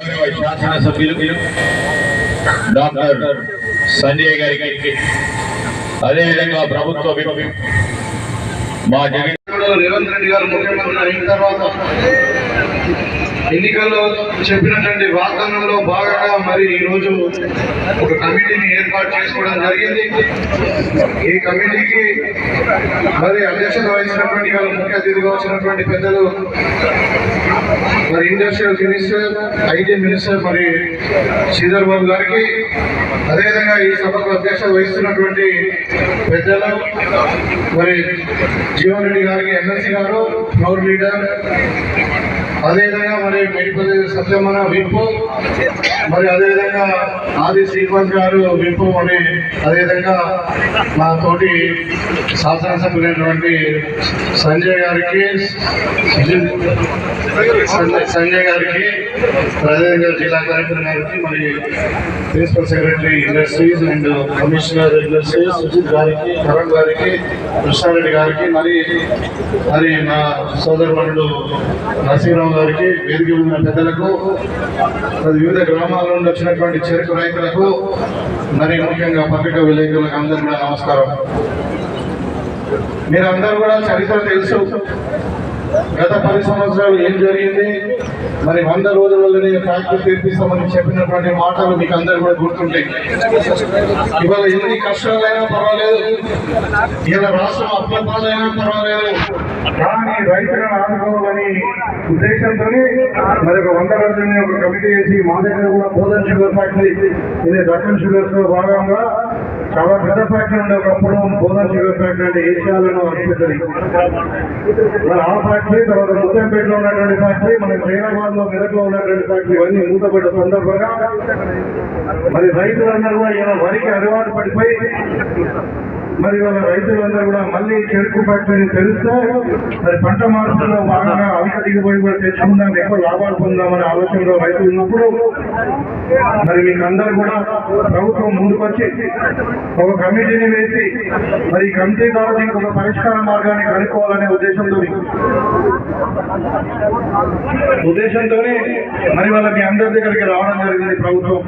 శాసనసభ్యులు డాక్టర్ సంజయ్ గారికి. అదేవిధంగా ప్రభుత్వ మా జగన్ రేవంత్ రెడ్డి గారు ముఖ్యమంత్రి అయిన తర్వాత ఎన్నికల్లో చెప్పినటువంటి వాగ్దానంలో భాగంగా మరి ఈ రోజు ఒక కమిటీని ఏర్పాటు చేసుకోవడం జరిగింది. ఈ కమిటీకి మరి అధ్యక్షత వహించినటువంటి వాళ్ళ ముఖ్య అతిథిగా వచ్చినటువంటి పెద్దలు మరి ఇండస్ట్రియల్ మినిస్టర్ ఐటీ మినిస్టర్ మరి శ్రీధర్ బాబు గారికి అదేవిధంగా ఈ సభకు అధ్యక్షత వహిస్తున్నటువంటి పెద్దలు మరి జీవన్ రెడ్డి గారికి ఎమ్మెల్సీ గారు ఫ్లోర్ లీడర్ అదేవిధంగా మరి మెడిపల్లి సత్యమన విప్పు. మరి అదేవిధంగా ఆది శ్రీకాంత్ గారు విప్పు మరి అదేవిధంగా మా తోటి శాసనసభ్యులైనటువంటి సంజయ్ గారికి సంజయ్- గారికి అదేవిధంగా జిల్లా కలెక్టర్ గారికి మరి principal secretary industries and commissioner industries Sujith గారికి కరణ్ గారికి కృష్ణారెడ్డి గారికి మరి మరి నా సోదరుడు నరసింహరావు గారికి వేదిక ఉన్న పెద్దలకు వివిధ గ్రామాల నుండి వచ్చినటువంటి చెరుకు రైతులకు మరి ముఖ్యంగా పత్రికా విలేకరులకు అందరికీ కూడా నమస్కారం. మీరందరూ కూడా చరిత్ర తెలుసు. గత పది సంవత్సరాలు ఏం జరిగింది? మరి వంద రోజులలోనే ఫ్యాక్టరీ తెప్పిస్తామని చెప్పినటువంటి మాటలు మీకు అందరు కూడా గుర్తుంటాయి. ఇవాళ ఎన్ని కష్టాలైనా పర్వాలేదు. ఇలా రాష్ట్రం అప్రపాలైనా పర్వాలేదు. కానీ రైతులను ఆదుకోవాలని ఉద్దేశంతో మరి ఒక వంద రోజులని ఒక కమిటీ వేసి మా దగ్గర కూడా బోధన్ షుగర్ ఫ్యాక్టరీ ఇది దక్కన్ షుగర్స్లో భాగంగా చాలా పెద్ద ఫ్యాక్టరీ ఉండే ఒకప్పుడు బోధన షుగర్ ఫ్యాక్టరీ అంటే ఏషియాలోనే మరి ఆ ఫ్యాక్టరీ తర్వాత ముత్తంపేటలో ఉన్నటువంటి ఫ్యాక్టరీ మన హైదరాబాద్లో మెదక్లో ఉన్నటువంటి ఫ్యాక్టరీ ఇవన్నీ మూతపడ్డ సందర్భంగా మరి రైతులందరూ కూడా ఇలా వరికి అలవాటు పడిపోయి మరి వాళ్ళ రైతులందరూ కూడా మళ్ళీ చెరుకు ఫ్యాక్టరీని తెరిస్తే మరి పంట మార్పులో భాగంగా అధిక దిగుబడి కూడా తెచ్చుకుందాం ఎక్కువ లాభాలు పొందామనే ఆలోచనలో రైతులు ఉన్నప్పుడు మరి మీకు అందరూ కూడా ప్రభుత్వం ముందుకొచ్చి ఒక కమిటీని వేసి మరి కమిటీ ద్వారా దీనికి ఒక పరిష్కార మార్గాన్ని కనుక్కోవాలనే ఉద్దేశంతో ఉద్దేశంతోనే మరి వాళ్ళకి అందరి దగ్గరికి రావడం జరిగింది ప్రభుత్వం.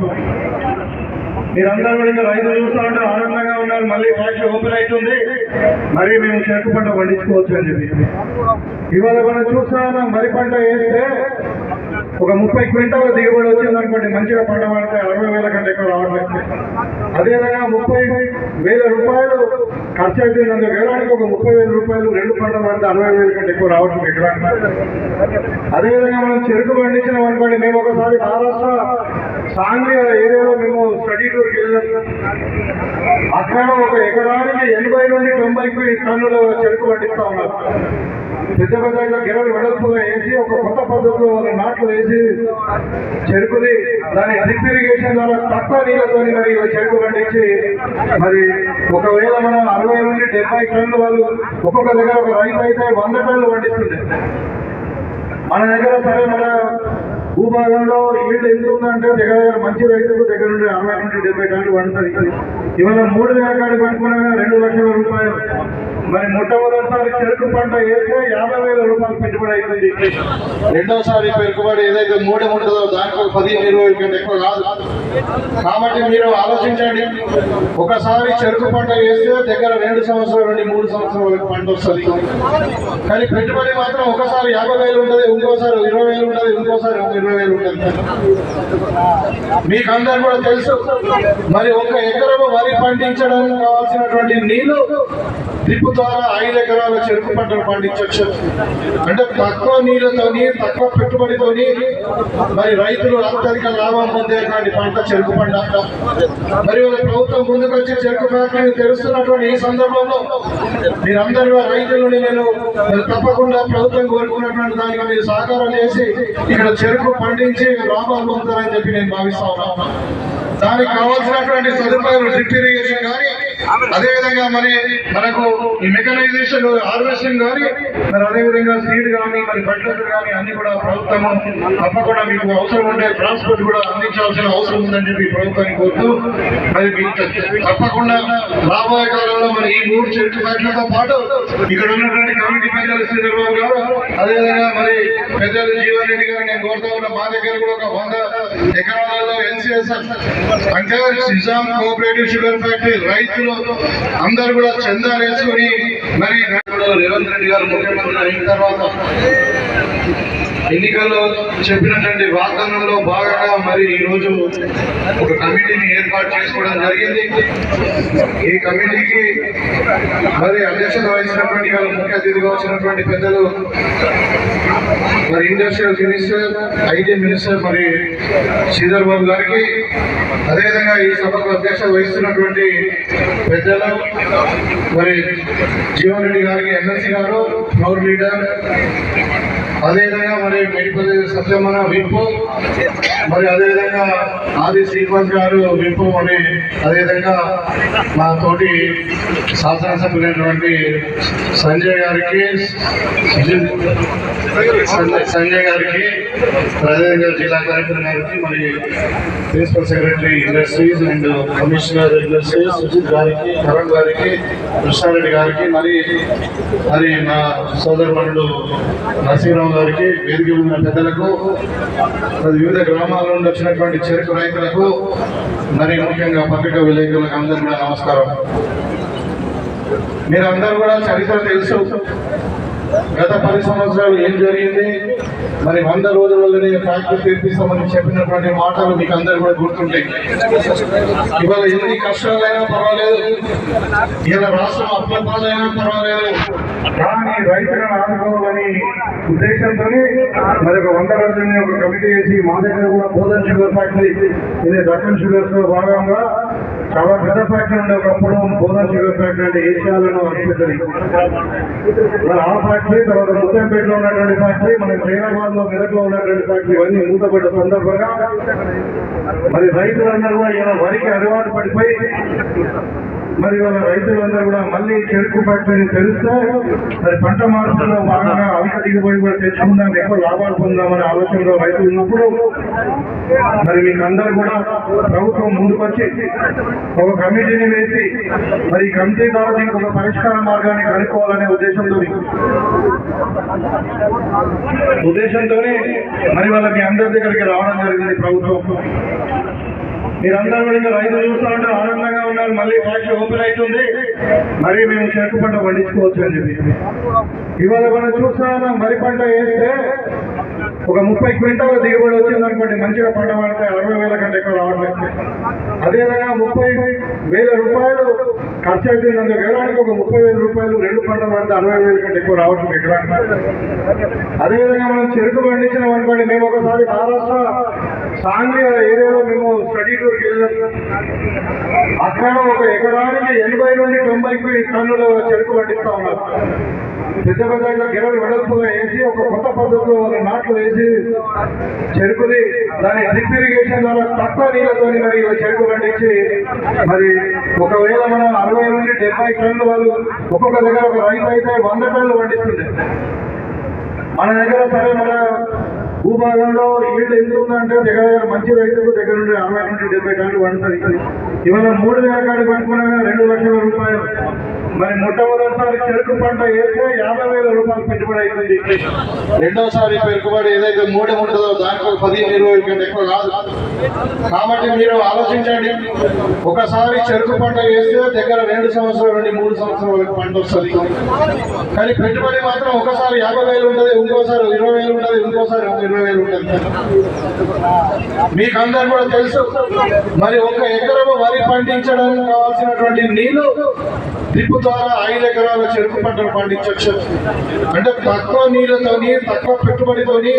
మీరందరూ కూడా ఇంకా రైతు చూస్తూ ఉంటే ఆనందంగా ఉన్నారు. మళ్ళీ ఫ్యాక్టరీ ఓపెన్ అవుతుంది. మరి మేము చెరుకు పంట పండించుకోవచ్చు అని చెప్పి ఇవాళ మనం చూస్తా ఉన్నాం వరి పంట వేస్తే ఒక ముప్పై క్వింటాల దిగుబడి వచ్చింది అనుకోండి మంచిగా పంట పడితే అరవై వేల కంటే ఎక్కువ రావట్లేదు అదేవిధంగా ముప్పై వేల రూపాయలు ఖర్చు అవుతుంది ఎకరానికి ఒక ముప్పై వేల రూపాయలు రెండు పంటలు పడితే అరవై వేల కంటే ఎక్కువ రావట్లేదు ఎకరానికి అదేవిధంగా మనం చెరుకు పండించిన అనుకోండి మేము ఒకసారి మహారాష్ట్ర సాంగ్లీ ఏరియాలో మేము స్టడీ టూర్కి వెళ్ళాం. అక్కడ ఒక ఎకరానికి ఎనభై నుండి తొంభై టన్నుల చెరుకు పండిస్తా ఉన్నారు. పెద్ద పెద్ద గిరలు వెడల్పుగా వేసి ఒక కొత్త పద్ధతిలో నాట్లు వేసి చెరుకుని దాని డ్రిప్ ఇరిగేషన్ ద్వారా తక్కువ నీళ్ళతో మరి చెరుకు పండించి మరి ఒకవేళ మనం అరవై నుండి డెబ్బై టన్నులు వాళ్ళు ఒక్కొక్క దగ్గర ఒక రైతు అయితే వంద టన్నులు పండిస్తుంది మన దగ్గర సరే మన భూభాగంలో ఈల్డ్ ఎంత ఉందంటే దగ్గర దగ్గర మంచి రైతులకు దగ్గర నుండి అరవై నుండి డెబ్బై టన్నులు పండుతుంది. ఇవాళ మూడు వేల కాడి పట్టుకున్నా రెండు లక్షల రూపాయలు. మరి మొట్టమొదటిసారి చెరుకు పంట వేస్తే యాభై వేల రూపాయలు పెట్టుబడి అవుతుంది రెండోసారి పెట్టుబడి ఏదైతే మూడు ఉంటుందో దాంట్లో పదిహేను ఇరవై కంటే ఎక్కువ కాదు. కాబట్టి మీరు ఆలోచించండి. ఒకసారి చెరుకు పంట వేస్తే దగ్గర రెండు సంవత్సరాల నుండి మూడు సంవత్సరాల వరకు పంట వస్తుంది. కానీ పెట్టుబడి మాత్రం ఒకసారి యాభై వేలు ఉంటుంది ఇంకోసారి ఇరవై వేలు ఉంటుంది ఇంకోసారి ఒక ఇరవై వేలు ఉంటుంది. మీకు అందరు కూడా తెలుసు. మరి ఒక ఎకరము వరి పండించడానికి కావాల్సినటువంటి నీళ్ళు డ్రిప్ ద్వారా ఐదు ఎకరాల చెరుకు పంటలు పండించవచ్చు. అంటే తక్కువ నీళ్ళతోని తక్కువ పెట్టుబడితోని మరి రైతులు అత్యధిక లాభం పొందేటువంటి పంట చెరుకు పంట మరి ప్రభుత్వం ముందుకొచ్చి చెరుకు ఫ్యాక్టరీని తెరుస్తున్నటువంటి ఈ సందర్భంలో మీరందరూ రైతులు రైతులని నేను నేను తప్పకుండా ప్రభుత్వం కోరుకున్నటువంటి దానికి మీరు సహకారం చేసి ఇక్కడ చెరుకు పండించి లాభాలు పొందుతారని చెప్పి నేను భావిస్తా ఉన్నాను. దానికి కావాల్సినటువంటి సదుపాయాలు డ్రిప్ ఇరిగేషన్ కానీ అదేవిధంగా మరి మనకు ఈ మెకనైజేషన్ హార్వెస్టింగ్ కానీ మరి అదేవిధంగా సీడ్ కానీ మరి ఫర్టిలైజర్ కానీ అన్ని కూడా ప్రభుత్వం తప్పకుండా మీకు అవసరం ఉంటే ట్రాన్స్పోర్ట్ కూడా అందించాల్సిన అవసరం ఉందని చెప్పి ప్రభుత్వాన్ని కోరుతూ మరి తప్పకుండా రాబోయే కాలంలో మరి ఈ మూడు చెట్టు ఫ్యాక్టరీలతో పాటు ఇక్కడ ఉన్నటువంటి కమిటీ పెద్దలు శ్రీధర్బాబు గారు అదేవిధంగా మరి పెద్దలు జీవన్ రెడ్డి గారు నేను కోరుతా ఉన్న మా దగ్గర కూడా ఒక వంద ఎకరాలలో ఎన్సిఎస్ అంటే నిజాం కోఆపరేటివ్ షుగర్ ఫ్యాక్టరీ రైతులు అందరు కూడా చందాలు వేసుకొని మరి రేవంత్ రెడ్డి గారు ముఖ్యమంత్రి అయిన తర్వాత ఎన్నికల్లో చెప్పినటువంటి వాగ్దానంలో భాగంగా మరి ఈ ఒక కమిటీని ఏర్పాటు చేసుకోవడం జరిగింది. ఈ కమిటీకి మరి అధ్యక్షత వహించినటువంటి వాళ్ళ ముఖ్య అతిథిగా వచ్చినటువంటి పెద్దలు మరి ఇండస్ట్రియల్ మినిస్టర్ ఐటీ మినిస్టర్ మరి శ్రీధర్ బాబు గారికి అదేవిధంగా ఈ సభకు అధ్యక్షత వహిస్తున్నటువంటి పెద్దలు మరి జీవన్ రెడ్డి గారికి ఎమ్మెల్సీ గారు ఫ్లోర్ లీడర్ అదేవిధంగా మరి మెడిపల్లి సత్యమన విప్పు మరి అదేవిధంగా ఆది శ్రీకాంత్ గారు విప్పు మరి అదేవిధంగా మా తోటి శాసనసభ్యులైనటువంటి సంజయ్ గారికి సంజయ్- సంజయ్ గారికి అదేవిధంగా జిల్లా కలెక్టర్ గారికి మరి principal secretary industries and commissioner industries Sujith గారికి కరణ్ గారికి కృష్ణారెడ్డి గారికి మరి మరి మా సోదరుడు నరసింహరావు గారికి వేదిక ఉన్న పెద్దలకు వివిధ గ్రామాల నుండి వచ్చినటువంటి చెరుకు రైతులకు మరి ముఖ్యంగా పత్రికా విలేకరులకు అందరికీ కూడా నమస్కారం. మీరందరూ కూడా చరిత్ర తెలుసు. గత పది సంవత్సరాలు ఏం జరిగింది? మరి వంద రోజులలోనే ఫ్యాక్టరీ తెప్పిస్తామని చెప్పినటువంటి మాటలు మీకు అందరు కూడా గుర్తుంటాయి. ఇవాళ ఎన్ని కష్టాలైనా పర్వాలేదు. ఇలా రాష్ట్రం అప్లపాలైనా పర్వాలేదు. కానీ రైతులను ఆదుకోవాలని ఉద్దేశంతో మరి ఒక వంద రోజులని ఒక కమిటీ వేసి మా దగ్గర కూడా బోధన్ షుగర్ ఫ్యాక్టరీ ఇదే దక్కన్ షుగర్స్లో భాగంగా చాలా పెద్ద ఫ్యాక్టరీ ఉండే ఒకప్పుడు బోధన్ షుగర్ ఫ్యాక్టరీ అంటే ఏషియాలో అనిపిస్తుంది మరి ఆ ఫ్యాక్టరీ తర్వాత ముత్తంపేటలో ఉన్నటువంటి ఫ్యాక్టరీ మన హైదరాబాద్లో మెదక్లో ఉన్నటువంటి ఫ్యాక్టరీ ఇవన్నీ మూతపడ్డ సందర్భంగా మరి రైతులందరూ కూడా ఇలా వరికి అలవాటు పడిపోయి మరి వాళ్ళ రైతులందరూ కూడా మళ్ళీ చెరుకు ఫ్యాక్టరీని తెరిస్తే మరి పంట మార్పులో భాగంగా అధిక దిగుబడి కూడా తెచ్చుకుందాం ఎక్కువ లాభాలు పొందామనే ఆలోచనలో రైతులు ఉన్నప్పుడు మరి మీకు అందరూ కూడా ప్రభుత్వం ముందుకొచ్చి ఒక కమిటీని వేసి మరి ఈ కమిటీ ద్వారా దీనికి ఒక పరిష్కార మార్గాన్ని కనుక్కోవాలనే ఉద్దేశంతో. ఉద్దేశంతోనే మరి వాళ్ళ మీ అందరి దగ్గరికి రావడం జరిగింది ప్రభుత్వం. మీరందరూ కూడా ఇంకా రైతులు చూస్తా ఉంటే ఆనందంగా ఉన్నారు. మళ్ళీ ఫ్యాక్టరీ ఓపెన్ అవుతుంది. మరి మేము చెరుకు పంట పండించుకోవచ్చు అని చెప్పి. ఇవాళ మనం చూస్తా ఉన్నాం వరి పంట వేస్తే ఒక ముప్పై క్వింటాల దిగుబడి వచ్చింది అనుకోండి మంచిగా పంట పడితే అరవై వేల కంటే ఎక్కువ రావట్లేదు అదేవిధంగా ముప్పై వేల రూపాయలు ఖర్చు అవుతుంది ఎకరానికి ఒక ముప్పై వేల రూపాయలు రెండు పంటలు పడితే అరవై వేల కంటే ఎక్కువ రావట్లేదు ఎకరానికి అదేవిధంగా మనం చెరుకు పండించినాం అనుకోండి మేము ఒకసారి మహారాష్ట్ర సాంగ్లీ ఏరియాలో మేము స్టడీ టూర్కి వెళ్ళాం. అక్కడ ఒక ఎకరానికి ఎనభై నుండి తొంభై టన్నుల చెరుకు పండిస్తా ఉన్నారు. పెద్ద పెద్ద గిరలు వెడల్పుగా వేసి ఒక కొత్త పద్ధతిలో వాళ్ళ నాట్లు వేసి చెరుకుని దాని డ్రిప్ ఇరిగేషన్ ద్వారా తక్కువ నీళ్ళతో మరి చెరుకు పండించి మరి ఒకవేళ మనం అరవై నుండి డెబ్బై టన్నులు వాళ్ళు ఒక్కొక్క దగ్గర ఒక రైతు అయితే వంద టన్నులు పండిస్తుంది మన దగ్గర సరే మన భూభాగంలో ఈల్డ్ ఎంత ఉందంటే దగ్గర దగ్గర మంచి రైతులకు దగ్గర నుండి అరవై నుండి డెబ్బై టన్నులు పండుతుంది ఇవాళ మూడు వేల కాడి పట్టుకున్నా రెండు లక్షల రూపాయలు. మరి మొట్టమొదటిసారి చెరుకు పంట వేస్తే యాభై వేల రూపాయలు పెట్టుబడి అవుతుంది రెండోసారి పెట్టుబడి ఏదైతే మూడు ఉంటుందో దాంట్లో పదిహేను ఇరవై కంటే ఎక్కువ కాదు. కాబట్టి మీరు ఆలోచించండి. ఒకసారి చెరుకు పంట వేస్తే దగ్గర రెండు సంవత్సరాల నుండి మూడు సంవత్సరాల వరకు పంట వస్తుంది. కానీ పెట్టుబడి మాత్రం ఒకసారి యాభై వేలు ఉంటుంది ఇంకోసారి ఇరవై వేలు ఉంటుంది ఇంకోసారి ఇరవై వేలు ఉంటుంది మీకు అందరు కూడా తెలుసు. మరి ఒక ఎకరము వరి పండించడానికి కావాల్సినటువంటి నీళ్ళు డ్రిప్ ద్వారా ఐదు ఎకరాల చెరుకు పంటలు పండించవచ్చు అంటే తక్కువ నీళ్ళతోని తక్కువ పెట్టుబడితోని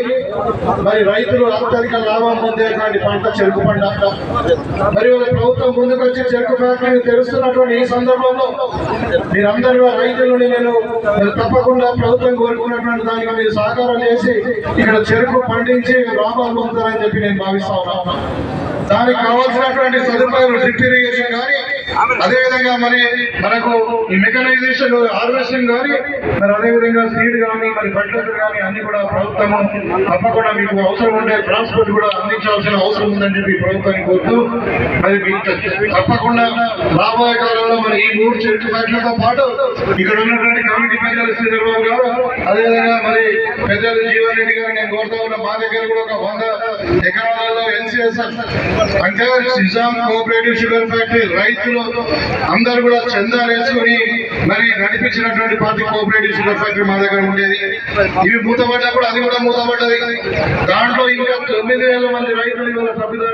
మరి రైతులు అత్యధిక లాభం పొందేటువంటి పంట చెరుకు పంట మరి ప్రభుత్వం ముందుకు వచ్చి చెరుకు ఫ్యాక్టరీని తెరుస్తున్నటువంటి ఈ సందర్భంలో మీరందరూ రైతులని నేను తప్పకుండా ప్రభుత్వం కోరుకున్నటువంటి దానికి మీరు సహకారం చేసి ఇక్కడ చెరుకు పండించి లాభాలు పొందుతారని చెప్పి నేను భావిస్తా ఉన్నాను. దానికి కావాల్సినటువంటి సదుపాయాలు డ్రిప్ ఇరిగేషన్ కానీ అదే విధంగా మరి మనకు ఈ మెకనైజేషన్ హార్వెస్టింగ్ కానీ మరి అదే విధంగా సీడ్ కానీ మరి ఫర్టిలైజర్ కానీ అన్ని కూడా ప్రభుత్వం తప్పకుండా మీకు అవసరం ఉంటే ట్రాన్స్పోర్ట్ కూడా అందించాల్సిన అవసరం ఉందని చెప్పి ప్రభుత్వాన్ని కోరుతూ మరి తప్పకుండా రాబోయే కాలంలో మరి ఈ మూడు చెట్టు ఫ్యాక్టరీతో పాటు ఇక్కడ ఉన్నటువంటి కమిటీ పెద్దలు శ్రీధర్బాబు గారు అదేవిధంగా మరి పెద్దలు జీవన్ రెడ్డి గారు నేను కోరుతా ఉన్న మా దగ్గర కూడా ఒక వంద ఎకరాలలో ఎన్సిఎస్ అంటే నిజాం కోఆపరేటివ్ షుగర్ ఫ్యాక్టరీ రైతులు అందరూ కూడా చందాలు వేసుకుని మరి నడిపించినటువంటి పార్టీ కోఆపరేటివ్ షుగర్ ఫ్యాక్టరీ మా దగ్గర ఉండేది. ఇవి మూతపడ్డా కూడా అది కూడా మూతపడ్డది దాంట్లో ఇంకా తొమ్మిది వేల మంది రైతులు సభ్యులు